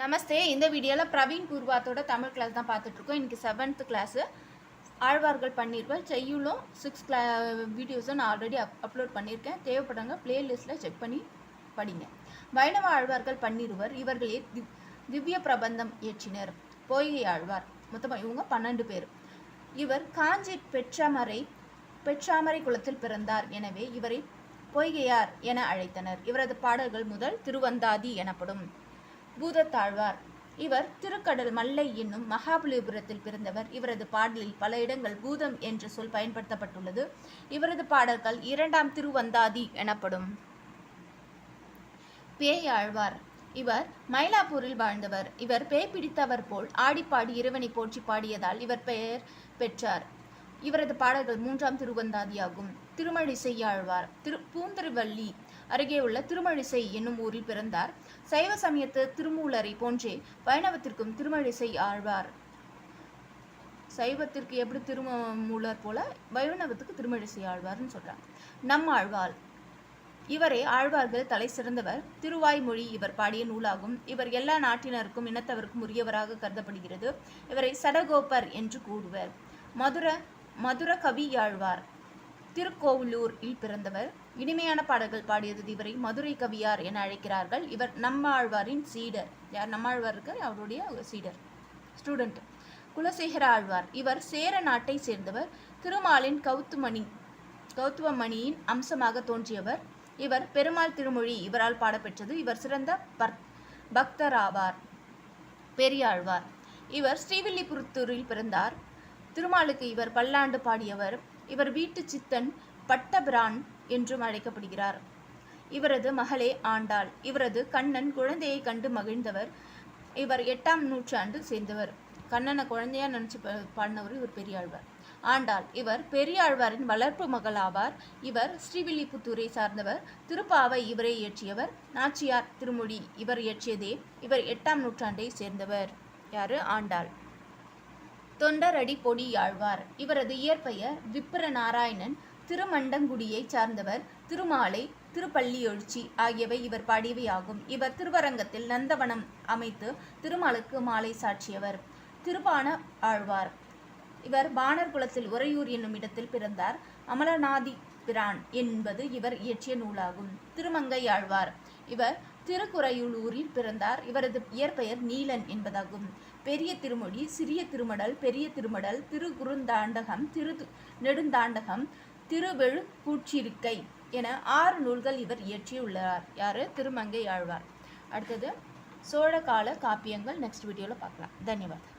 நமஸ்தே. இந்த வீடியோவில் பிரவீன் பூர்வாத்தோட தமிழ் கிளாஸ் தான் பார்த்துட்ருக்கோம். இன்றைக்கி செவன்த்து கிளாஸு ஆழ்வார்கள் பண்ணியிருப்பேன் செய்யுளும் சிக்ஸ் கிளா வீடியோஸும் நான் ஆல்ரெடி அப் அப்லோட் பண்ணியிருக்கேன். தேவைப்படுங்க பிளேலிஸ்ட்டில் செக் பண்ணி படிங்க. வைணவ ஆழ்வார்கள் பன்னிருவர் இவர்களே திவ்ய பிரபந்தம் இயற்றினர். பொய்கை ஆழ்வார். மொத்தமாக இவங்க பன்னெண்டு பேர். இவர் காஞ்சி பெற்றாமரை பெற்றாமரை குளத்தில் பிறந்தார். எனவே இவரை பொய்கையார் என அழைத்தனர். இவரது பாடல்கள் முதல் திருவந்தாதி எனப்படும். பூதத்தாழ்வார். இவர் திருக்கடல் மல்லை என்னும் மகாபலிபுரத்தில் பிறந்தவர். இவரது பாடலில் பல இடங்கள் பூதம் என்ற சொல் பயன்படுத்தப்பட்டுள்ளது. இவரது பாடல்கள் இரண்டாம் திருவந்தாதி எனப்படும். பேயாழ்வார். இவர் மயிலாப்பூரில் வாழ்ந்தவர். இவர் பேய் பிடித்தவர் போல் ஆடிப்பாடி இறைவனை போற்றி பாடியதால் இவர் பெயர் பெற்றார். இவரது பாடல்கள் மூன்றாம் திருவந்தாதியாகும். திருமழி செய்யாழ்வார் திரு பூந்தருவள்ளி அருகே உள்ள திருமழிசை என்னும் ஊரில் பிறந்தார். சைவ சமயத்து திருமூலரை போன்றே வைணவத்திற்கும் திருமழிசை ஆழ்வார். சைவத்திற்கு எப்படி திருமூலர் போல வைணவத்துக்கு திருமழிசை ஆழ்வார்னு சொல்றாங்க. நம் ஆழ்வார் இவரே ஆழ்வார்கள் தலை சிறந்தவர். திருவாய்மொழி இவர் பாடிய நூலாகும். இவர் எல்லா நாட்டினருக்கும் இனத்தவருக்கும் உரியவராக கருதப்படுகிறது. இவரை சடகோபர் என்று கூறுவர். மதுர மதுர கவியாழ்வார் திருக்கோவிலூரில் பிறந்தவர். இனிமையான பாடல்கள் பாடியது இவரை மதுரை கவியார் என அழைக்கிறார்கள். இவர் நம்மாழ்வாரின் சீடர். யார்? நம்மாழ்வாருக்கு அவருடைய சீடர். ஸ்டூடெண்ட். குலசேகர ஆழ்வார். இவர் சேர நாட்டை சேர்ந்தவர். திருமாலின் கௌத்துமணி கௌத்துவமணியின் அம்சமாக தோன்றியவர். இவர் பெருமாள் திருமொழி இவரால் பாடப்பெற்றது. இவர் சிறந்த பர் பக்தராவார். பெரியாழ்வார். இவர் ஸ்ரீவில்லிபுத்தூரில் பிறந்தார். திருமாலுக்கு இவர் பல்லாண்டு பாடியவர். இவர் வீட்டு சித்தன் பட்டபிரான் என்றும் அழைக்கப்படுகிறார். இவரது மகளே ஆண்டாள். இவரது கண்ணன் குழந்தையை கண்டு மகிழ்ந்தவர். இவர் எட்டாம் நூற்றாண்டு சேர்ந்தவர். கண்ணனை குழந்தையா நினைச்சு பாடினவர் இவர் பெரியாழ்வார். ஆண்டாள். இவர் பெரியாழ்வாரின் வளர்ப்பு மகளாவார். இவர் ஸ்ரீவில்லிபுத்தூரை சார்ந்தவர். திருப்பாவை இவரை இயற்றியவர். நாச்சியார் திருமொழி இவர் இயற்றியதே இவர் எட்டாம் நூற்றாண்டை சேர்ந்தவர். யாரு? ஆண்டாள். தொண்டரடி பொடி யாழ்வார் இவரது இயற்பெயர் விப்பிர நாராயணன் திருமண்டங்குடியை சார்ந்தவர் திருமாலை திருப்பள்ளியொழுச்சி ஆகியவை இவர் பாடியவையாகும். இவர் திருவரங்கத்தில் நந்தவனம் அமைத்து திருமாலுக்கு மாலை சாற்றியவர். திருபான ஆழ்வார். இவர் வானர் குலத்தில் உறையூர் என்னும் இடத்தில் பிறந்தார். அமலநாதி பிரான் என்பது இவர் இயற்றிய நூலாகும். திருமங்கை ஆழ்வார். இவர் திருக்குறையுளூரில் பிறந்தார். இவரது இயற்பெயர் நீலன் என்பதாகும். பெரிய திருமொழி சிறிய திருமடல் பெரிய திருமடல் திருகுறுந்தாண்டகம் திரு நெடுந்தாண்டகம் திருவெழு கூற்றிருக்கை என ஆறு நூல்கள் இவர் இயற்றியுள்ளார். யாரு? திருமங்கை ஆழ்வார். அடுத்தது சோழகால காப்பியங்கள். நெக்ஸ்ட் வீடியோவில் பார்க்கலாம். தன்யவாத்.